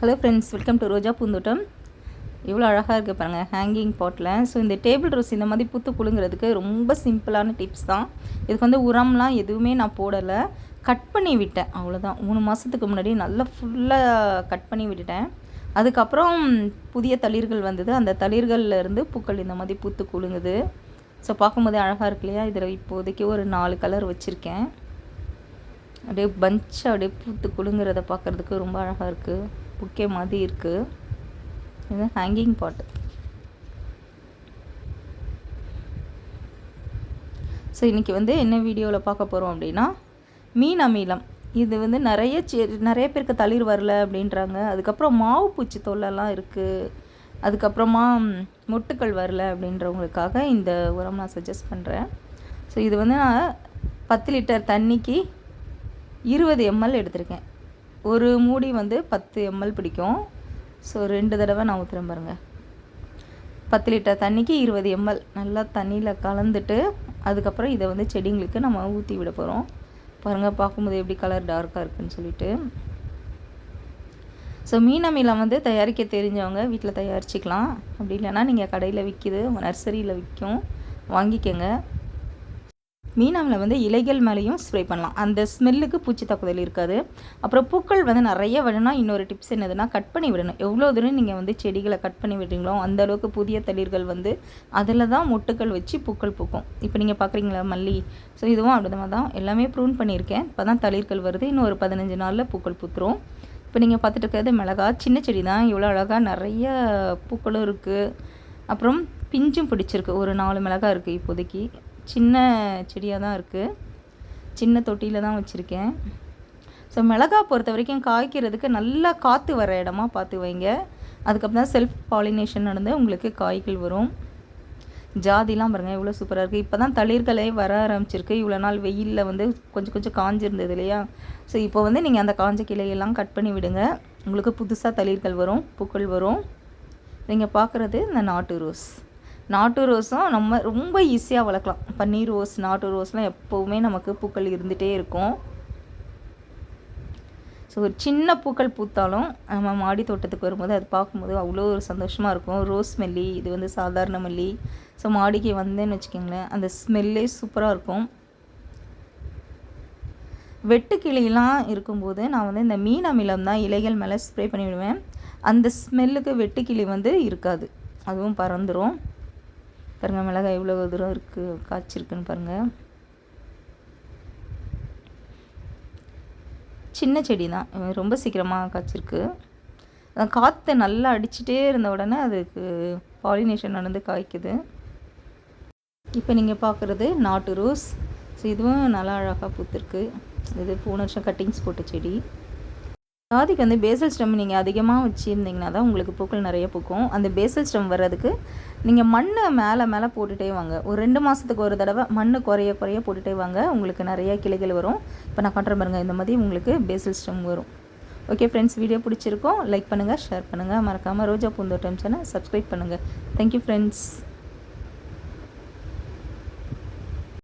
Hello friends welcome to Roja Poonthottam இவ்வளோ அழகாக இருக்குது பாருங்கள் ஹேங்கிங் பாட்டில் ஸோ இந்த டேபிள் ரோஸ் இந்த மாதிரி புத்து குலுங்கிறதுக்கு ரொம்ப சிம்பிளான டிப்ஸ் தான். இதுக்கு வந்து உரம்லாம் எதுவுமே நான் போடலை. கட் பண்ணி விட்டேன் அவ்வளோதான் மூணு மாதத்துக்கு முன்னாடி நல்லா ஃபுல்லாக கட் பண்ணி விட்டுட்டேன். அதுக்கப்புறம் புதிய தளிர்கள் வந்தது. அந்த தளிர்கள்லேருந்து பூக்கள் இந்த மாதிரி பூத்து குலுங்குது. ஸோ பார்க்கும்போதே அழகாக இருக்கு இல்லையா? இதில் இப்போதைக்கு ஒரு நாலு கலர் வச்சுருக்கேன். அப்படியே பஞ்சாக அப்படியே பூத்து குலுங்குறத பார்க்குறதுக்கு ரொம்ப அழகாக இருக்குது புக்கே மாதிரி இருக்குது இது ஹேங்கிங் பாட்டு ஸோ இன்றைக்கி வந்து என்ன வீடியோவில் பார்க்க போகிறோம் அப்படின்னா மீன் அமிலம். இது வந்து நிறைய செ நிறைய பேருக்கு தளிர் வரல அப்படின்றாங்க. அதுக்கப்புறம் மாவு பூச்சி தொல்லெல்லாம் இருக்குது அதுக்கப்புறமா மொட்டுக்கள் வரல அப்படின்றவங்களுக்காக இந்த உரம் நான் சஜஸ்ட் பண்ணுறேன் ஸோ இது வந்து நான் பத்து லிட்டர் தண்ணிக்கு இருபது எம்எல் எடுத்திருக்கேன். ஒரு மூடி வந்து பத்து எம்எல் பிடிக்கும். ஸோ ரெண்டு தடவை நான் ஊற்றுறேன் பாருங்கள் பத்து லிட்டர் தண்ணிக்கு இருபது எம்எல் நல்லா தண்ணியில் கலந்துட்டு அதுக்கப்புறம் இதை வந்து செடிங்களுக்கு நம்ம ஊற்றி விட போகிறோம் பாருங்கள் பார்க்கும்போது எப்படி கலர் டார்க்காக இருக்குதுன்னு சொல்லிட்டு. ஸோ மீன் அமிலம் வந்து தயாரிக்க தெரிஞ்சவங்க வீட்டில் தயாரிச்சிக்கலாம். அப்படி இல்லைன்னா நீங்கள் கடையில் விற்கிது நர்சரியில் விற்கும் வாங்கிக்கோங்க. மீனாமில் வந்து இலைகள் மேலேயும் ஸ்ப்ரே பண்ணலாம். அந்த ஸ்மெல்லுக்கு பூச்சி தாக்குதல் இருக்காது. அப்புறம் பூக்கள் வந்து நிறைய விடணும் இன்னொரு டிப்ஸ் என்னதுன்னா கட் பண்ணி விடணும். எவ்வளோ தூரம் நீங்கள் வந்து செடிகளை கட் பண்ணி விடுறீங்களோ அந்த அளவுக்கு புதிய தளிர்கள் வந்து அதில் தான் மொட்டுக்கள் வச்சு பூக்கள் பூக்கும். இப்போ நீங்கள் பார்க்குறீங்களா மல்லி? ஸோ இதுவும் அப்படி தான் எல்லாமே ப்ரூன் பண்ணியிருக்கேன். இப்போ தான் தளிர்கள் வருது. இன்னும் ஒரு பதினஞ்சு நாளில் பூக்கள் பூத்துரும். இப்போ நீங்கள் பார்த்துட்டு இருக்கிறது மிளகா சின்ன செடி தான். இவ்வளோ அழகாக நிறைய பூக்களும் இருக்குது அப்புறம் பிஞ்சும் பிடிச்சிருக்கு. ஒரு நாலு மிளகா இருக்குது இப்போதைக்கு. சின்ன செடியாக தான் இருக்குது சின்ன தொட்டியில் தான் வச்சுருக்கேன். ஸோ மிளகா பொறுத்த வரைக்கும் காய்க்கிறதுக்கு நல்லா காற்று வர இடமா பார்த்து வைங்க. அதுக்கப்புறம் தான் செல்ஃப் பாலினேஷன் நடந்து உங்களுக்கு காய்கள் வரும். ஜாதிலாம் பாருங்கள் இவ்வளோ சூப்பராக இருக்குது இப்போ தான் தளிர்களே வர ஆரம்பிச்சிருக்கு. இவ்வளோ நாள் வெயிலில் வந்து கொஞ்சம் கொஞ்சம் காஞ்சிருந்தது இல்லையா? ஸோ இப்போ வந்து நீங்கள் அந்த காஞ்ச கிளையெல்லாம் கட் பண்ணி விடுங்க. உங்களுக்கு புதுசாக தளிர்கள் வரும் பூக்கள் வரும். நீங்கள் பார்க்குறது இந்த நாட்டு ரோஸ். நாட்டு ரோஸும் நம்ம ரொம்ப ஈஸியாக வளர்க்கலாம். பன்னீர் ரோஸ் நாட்டு ரோஸ்லாம் எப்போவுமே நமக்கு பூக்கள் இருந்துகிட்டே இருக்கும். ஸோ ஒரு சின்ன பூக்கள் பூத்தாலும் நம்ம மாடி தோட்டத்துக்கு வரும்போது அது பார்க்கும்போது அவ்வளோ ஒரு சந்தோஷமாக இருக்கும். ரோஸ் மல்லி இது வந்து சாதாரண மல்லி. ஸோ மாடிக்கு வந்தேன்னு வச்சுக்கோங்களேன் அந்த ஸ்மெல்லே சூப்பராக இருக்கும். வெட்டுக்கிளிலாம் இருக்கும்போது நான் வந்து இந்த மீன் அமிலம் தான் இலைகள் மேலே ஸ்ப்ரே பண்ணிவிடுவேன். அந்த ஸ்மெல்லுக்கு வெட்டுக்கிளி வந்து இருக்காது. அதுவும் பறந்துடும் பாருங்கள் மிளகாய் எவ்வளோ தூரம் இருக்குது காய்ச்சிருக்குன்னு பாருங்கள் சின்ன செடி தான் ரொம்ப சீக்கிரமாக காய்ச்சிருக்கு. காற்று நல்லா அடிச்சுட்டே இருந்த உடனே அதுக்கு பாலினேஷன் நடந்து காய்க்குது. இப்போ நீங்கள் பார்க்குறது நாட்டு ரோஸ் ஸோ இதுவும் நல்லா அழகாக பூத்துருக்கு. இது போன வருஷம் கட்டிங்ஸ் போட்ட செடி. ஜாதிக்கு வந்து பேசல் ஸ்டெம் நீங்கள் அதிகமாக வச்சுருந்தீங்கன்னா தான் உங்களுக்கு பூக்கள் நிறைய பூக்கும். அந்த பேசல் ஸ்டெம் வர்றதுக்கு நீங்கள் மண்ணை மேலே மேலே போட்டுகிட்டே வாங்க. ஒரு ரெண்டு மாதத்துக்கு ஒரு தடவை மண் குறைய குறைய போட்டுகிட்டே வாங்க. உங்களுக்கு நிறைய கிளைகள் வரும். இப்போ நான் காட்டுற பாருங்கள் இந்த மாதிரி உங்களுக்கு பேசல் ஸ்டெம் வரும். ஓகே ஃப்ரெண்ட்ஸ் வீடியோ பிடிச்சிருக்கோம். லைக் பண்ணுங்கள் ஷேர் பண்ணுங்கள் மறக்காமல் ரோஜா பூந்தோட்டம் சேனல் சப்ஸ்கிரைப் பண்ணுங்கள் தேங்க்யூ ஃப்ரெண்ட்ஸ்